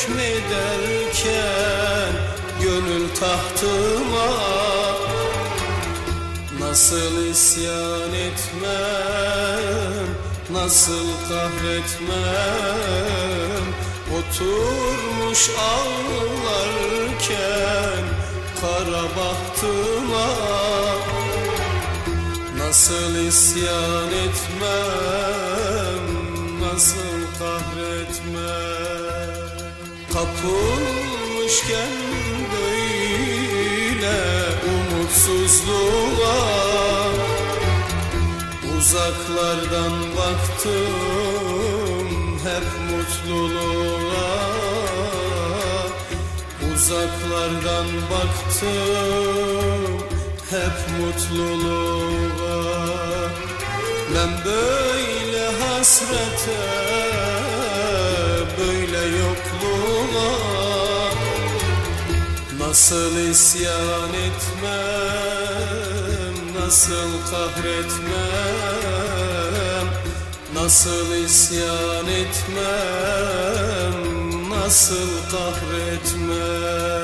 hükmederken Gönül tahtıma Nasıl isyan etmem Nasıl kahretmem? Oturmuş ağlarken Kara bahtıma Nasıl isyan etmem Nasıl kahretmem Kapılmışken böyle umutsuzluğa Uzaklardan baktım hep mutluluğa. Uzaklardan baktım hep mutluluğa. Ben böyle hasrete yokluğa Nasıl isyan etmem, nasıl kahretmem Nasıl isyan etmem, nasıl kahretmem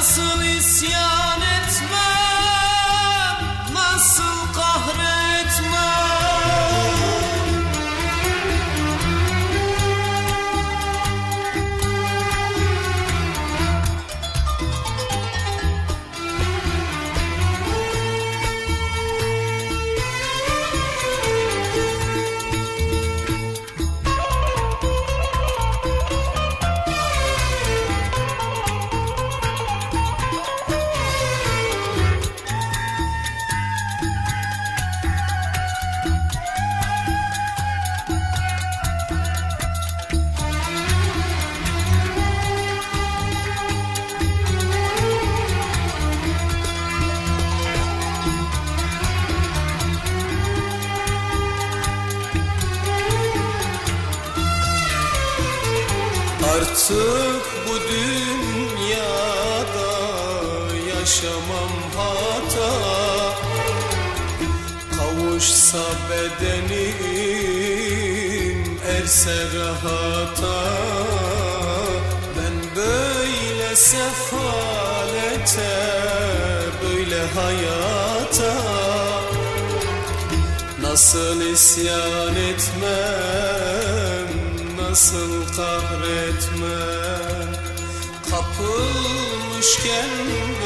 Nasıl isyan etmem, nasıl Artık bu dünyada yaşamam hata. Kavuşsa bedenim erse rahata. Ben böyle sefalete böyle hayata. Nasıl isyan etmem, nasıl kahretmem Kapılmışken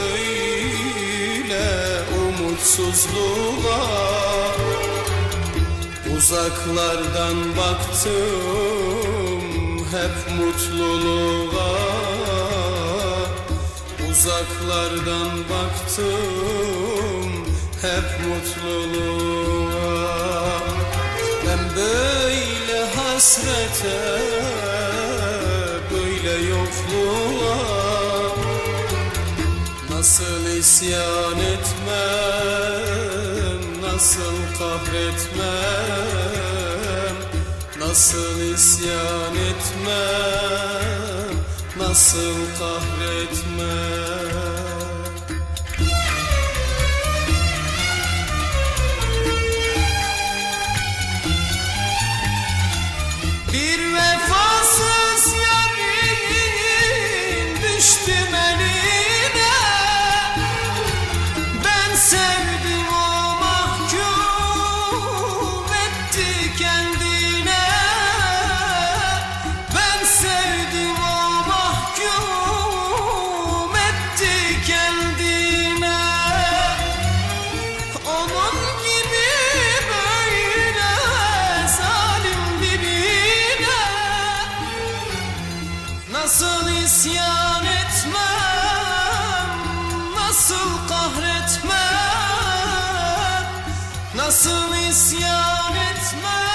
böyle umutsuzluğa Uzaklardan baktım hep mutluluğa. Uzaklardan baktım hep mutluluğa. Ben böyle hasrete böyle yokluğa Nasıl isyan etmem, nasıl kahretmem Nasıl isyan etmem, nasıl kahretmem Nasıl isyan etmez?